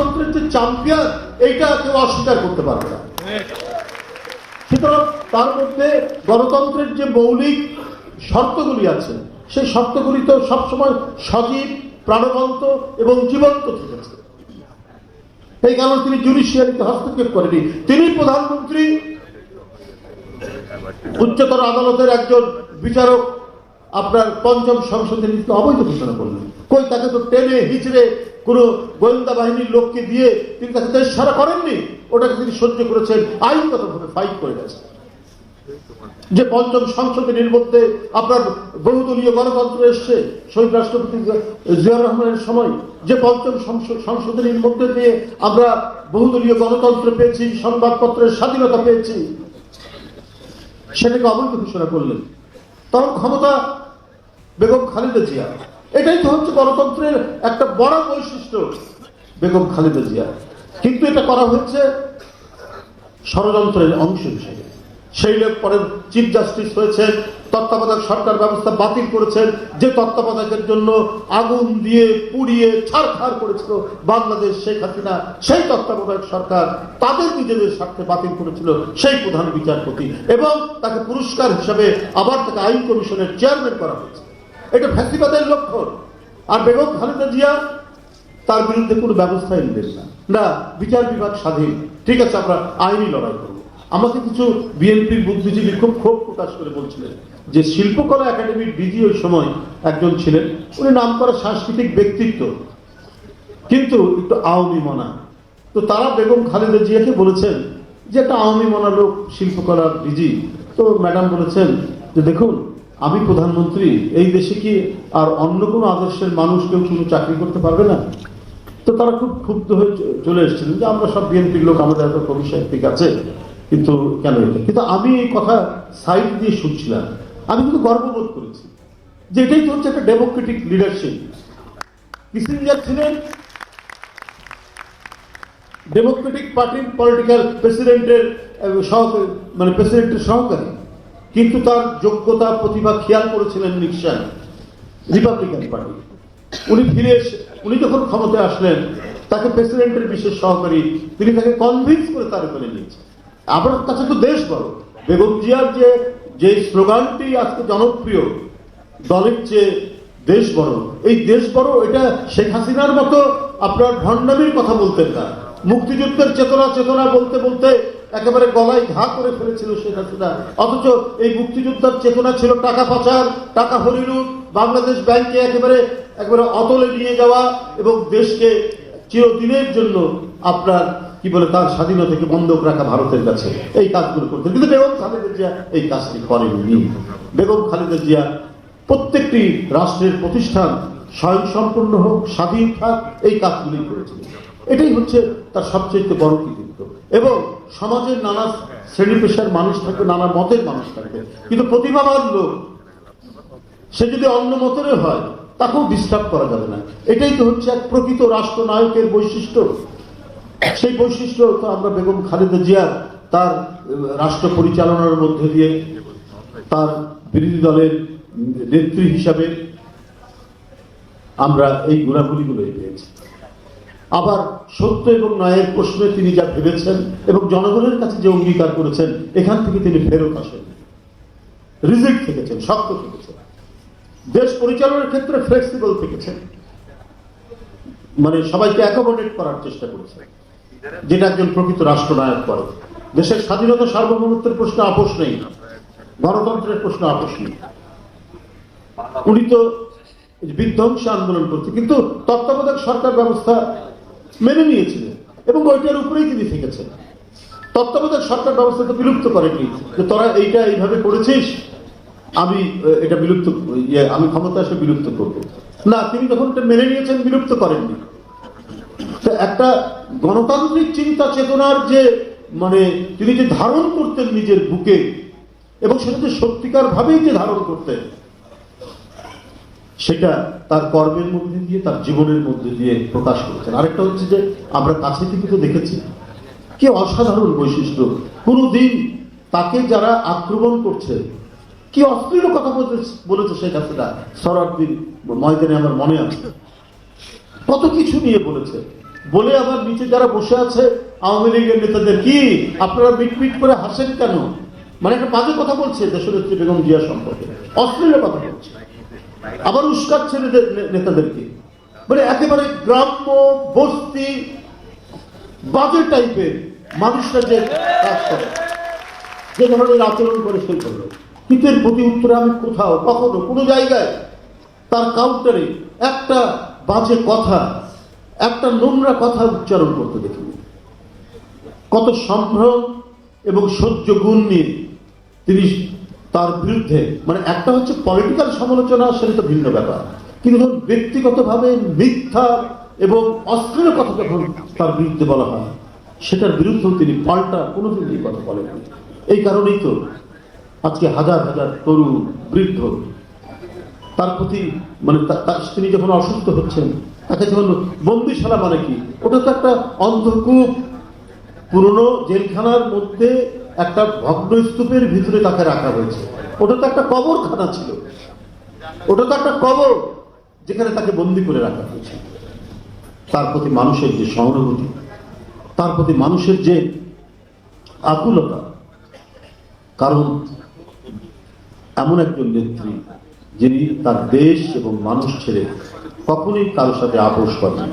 গণতন্ত্রের যে চ্যাম্পিয়ন এইটা কেউ অস্বীকার করতে পারবে না। সুতরাং তার মধ্যে গণতন্ত্রের যে মৌলিক শর্তগুলি আছে, সেই শর্তগুলি তো সবসময় সজীব, প্রাণবন্ত এবং জীবন্ত থেকেছে এই কারণে তিনি জুডিশিয়ারিতে হস্তক্ষেপ করেনি। তিনি প্রধানমন্ত্রী উচ্চতর আদালতের একজন বিচারক, আপনার পঞ্চম সংসদের নীতিকে অবৈধ ঘোষণা করলেন। কই তাকে তো টেনে হিচড়ে কোনো গোয়েন্দা বাহিনীর লোককে দিয়ে তিনি তাকে দেশ ছাড়া করেননি, ওটাকে তিনি সহ্য করেছেন, আইনগতভাবে ফাইট করে গেছেন। যে পঞ্চম সংশোধনীর মধ্যে আপনার বহুদলীয় গণতন্ত্র এসছে, শহীদ রাষ্ট্রপতি জিয়াউর রহমানের সময়, যে পঞ্চম সংশোধনীর মধ্যে দিয়ে আমরা বহুদলীয় গণতন্ত্র পেয়েছি, সংবাদপত্রের স্বাধীনতা পেয়েছি, সেটাকে অবৈধ ঘোষণা করলেন। তখন ক্ষমতা, বেগম খালেদা জিয়া। এটাই তো হচ্ছে গণতন্ত্রের একটা বড় বৈশিষ্ট্য। বেগম খালেদা জিয়া। কিন্তু এটা করা হচ্ছে ষড়যন্ত্রের অংশ হিসেবে। সেই লোক পরে চিফ জাস্টিস হয়েছেন, তত্ত্বাবধায়ক সরকার ব্যবস্থা বাতিল করেছেন, যে তত্ত্বাবধায়কের জন্য আগুন দিয়ে পুড়িয়ে ছাড়খাড় করেছিল বাংলাদেশ শেখ হাসিনা, সেই তত্ত্বাবধায়ক সরকার তাদের নিজেদের স্বার্থে বাতিল করেছিল সেই প্রধান বিচারপতি। এবং তাকে পুরস্কার হিসাবে আবার তাকে আইন কমিশনের চেয়ারম্যান করা হয়েছে। এটা ফ্যাসিবাদের লক্ষণ। আর বেগম খালেদা জিয়া তার বিরুদ্ধে কোনো ব্যবস্থাই নিলেন না। না, বিচার বিভাগ স্বাধীন। ঠিক আছে, আমরা আইনি লড়াই করব। আমাকে কিছু বিএনপির বুদ্ধিজীবী খুব ক্ষোভ প্রকাশ করে বলছিলেন যে শিল্পকলা একাডেমির ডিজি ওই সময় একজন ছিলেন, উনি নাম করা সাংস্কৃতিক ব্যক্তিত্ব, কিন্তু একটু আওয়ামী মনা। তো তারা বেগম খালেদা জিয়াকে বলেছেন যে একটা আওয়ামী মনা লোক শিল্পকলার ডিজি। তো ম্যাডাম বলেছেন যে দেখুন আমি প্রধানমন্ত্রী, এই দেশে কি আর অন্য কোনো আদর্শের মানুষ কেউ কোনো চাকরি করতে পারবে না? তো তারা খুব ক্ষুব্ধ হয়ে চলে এসেছিলেন যে আমরা সব বিএনপির লোক, আমাদের এত কবি সাহিত্যিক আছে কিন্তু কেন এটা? কিন্তু আমি এই কথা সাইড দিয়ে শুনছিলাম। আমি কিন্তু গর্ববোধ করেছি যে এটাই তো হচ্ছে একটা ডেমোক্রেটিক লিডারশিপ। কিসিঞ্জার ছিলেন? ডেমোক্রেটিক পার্টির পলিটিক্যাল প্রেসিডেন্টের সহকারী মানে প্রেসিডেন্টের সহকারী। কিন্তু তার যোগ্যতা, প্রতিভা খেয়াল করেছিলেন নিক্সন রিপাবলিকান পার্টি। উনি ফিরে উনি যখন ক্ষমতায় আসলেন, তাকে প্রেসিডেন্টের বিশেষ সহকারী, তিনি তাকে কনভিন্স করে তার উপরে নিয়েছেন। আপনার কাছে তো দেশ বড়। বেগম জিয়ার যে যে স্লোগানটি আজকে জনপ্রিয়, দলের চেয়ে দেশ বড়। এই দেশ বড়, এটা শেখ হাসিনার মতো আপনার ভণ্ডামির কথা বলতেন না। মুক্তিযুদ্ধের চেতনা চেতনা বলতে বলতে একেবারে গলায় ঘা করে ফেলেছিল শেখ হাসিনা। অথচ এই মুক্তিযোদ্ধার চেতনা ছিল টাকা পাচার, টাকা হরিলুট বাংলাদেশ ব্যাংকে একেবারে একেবারে অতলে নিয়ে যাওয়া এবং দেশকে চিরদিনের জন্য আপনার, কি বলে, তার স্বাধীনতাকে বন্ধক রাখা ভারতের কাছে। এই কাজগুলো করতেন। কিন্তু বেগম খালেদা জিয়া এই কাজটি করেননি। বেগম খালেদা জিয়া প্রত্যেকটি রাষ্ট্রের প্রতিষ্ঠান স্বয়ংসম্পূর্ণ হোক, স্বাধীন থাক, এই কাজগুলি করেছেন। এটাই হচ্ছে তার সবচেয়ে বড় কৃতিত্ব। এবং সমাজের নানা শ্রেণি পেশার মানুষ থাকবে নানা মতের মানুষ থাকবে কিন্তু প্রতিভাবান লোক, সে যদি অন্য মতের হয়, তাকেও ডিস্টার্ব করা যাবে না। এটাই তো হচ্ছে এক প্রকৃত রাষ্ট্রনায়কের বৈশিষ্ট্য। সেই বৈশিষ্ট্য তো আমরা বেগম খালেদা জিয়ার তার রাষ্ট্র পরিচালনার মধ্যে দিয়ে তার বিরোধী দলের নেত্রী হিসাবে আমরা এই গুণাগুলিগুলো পেয়েছি। আবার সত্য এবং ন্যায়ের প্রশ্নে তিনি যা ভেবেছেন এবং জনগণের কাছে যে অঙ্গীকার করেছেন, এখান থেকে তিনি ফেরত আসেন। রিজিট থেকেছেন, শক্ত থেকেছেন। দেশ পরিচালনার ক্ষেত্রে ফ্লেক্সিবল থেকেছেন। মানে সবাইকে অ্যাকোমোডেট করার চেষ্টা করেছেন। যেটা একজন প্রকৃত রাষ্ট্রনায়ক করে। দেশের স্বাধীনতা সার্বভৌমত্বের প্রশ্ন আপোষ নেই। গণতন্ত্রের প্রশ্ন আপোষ নেই। উনি তো বিধ্বংসী আন্দোলন করছে। কিন্তু তত্ত্বাবধায়ক সরকার ব্যবস্থা মেনে এবং ওইটার উপরেই তিনি থেকেছেন। তত্ত্বাবধায়ক সরকার ব্যবস্থা তো বিলুপ্ত করেনি যে তোরা এইটা এইভাবে করেছিস আমি এটা বিলুপ্ত ইয়ে, আমি ক্ষমতা এসে বিলুপ্ত করব। না তিনি যখন এটা মেনে নিয়েছেন বিলুপ্ত করেননি। তো একটা গণতান্ত্রিক চিন্তা চেতনার যে মানে তিনি যে ধারণ করতেন নিজের বুকে এবং সেটা যে সত্যিকার ভাবেই যে ধারণ করতেন সেটা তার কর্মের মধ্যে দিয়ে, তার জীবনের মধ্যে দিয়ে প্রকাশ করেছেন। আরেকটা হচ্ছে যে, আমরা কাছে থেকে তো দেখেছি কি অসাধারণ বৈশিষ্ট্য। কোনোদিন তাকে যারা আক্রমণ করছে কি অশ্লীল কথা বলেছে শেখ হাসিনা সরারদিন ময়দানে আমার মনে আছে। কত কিছু নিয়ে বলেছে। বলে আবার নিচে যারা বসে আছে, আওয়ামী লীগের নেতাদের কি, আপনারা মিটমিট করে হাসেন কেন? মানে একটা বাজে কথা বলছে দেশনেত্রী বেগম জিয়া সম্পর্কে। অশ্লীল কথা বলছে। আবার উস্কাচ্ছে নেতা- নেতাদেরকে। মানে একেবারে গ্রাম্য, বস্তি, বাজে টাইপের মানুষরা যে কাজ করে, যে ধরনের আচরণ করে সেই করল। কিন্তু এর প্রতি উত্তরে আমি কোথাও, কখনো কোনো জায়গায় তার কাউন্টারে একটা বাজে কথা, একটা নোংরা কথা উচ্চারণ করতে দেখিনি। কত সম্ভ্রম এবং সহ্য গুণ নিয়ে তিনি তার বিরুদ্ধে মানে একটা হচ্ছে পলিটিক্যাল সমালোচনা, সেটা তো ভিন্ন ব্যাপার। কিন্তু যখন ব্যক্তিগতভাবে মিথ্যা এবং অশ্লীল কথা যখন তার বিরুদ্ধে বলা হয়, সেটার বিরুদ্ধেও তিনি পাল্টা কোনোদিন এই কথা বলেন এই কারণেই তো আজকে হাজার হাজার তরুণ, বৃদ্ধ, তার প্রতি মানে তিনি যখন অসুস্থ হচ্ছেন, তাকে যখন বন্দিশালা মানে কি? ওটা তো একটা অন্ধকূপ, পুরনো জেলখানার মধ্যে একটা ভগ্ন স্তূপের ভিতরে তাকে রাখা হয়েছে। ওটা তো একটা কবরখানা ছিল। ওটা তো একটা কবর যেখানে তাকে বন্দি করে রাখা হয়েছে। তার প্রতি মানুষের যে সহানুভূতি, তার প্রতি মানুষের যে আকুলতা, কারণ এমন একজন নেত্রী যিনি তার দেশ এবং মানুষ ছেড়ে কখনোই কারোর সাথে আপোষ করেন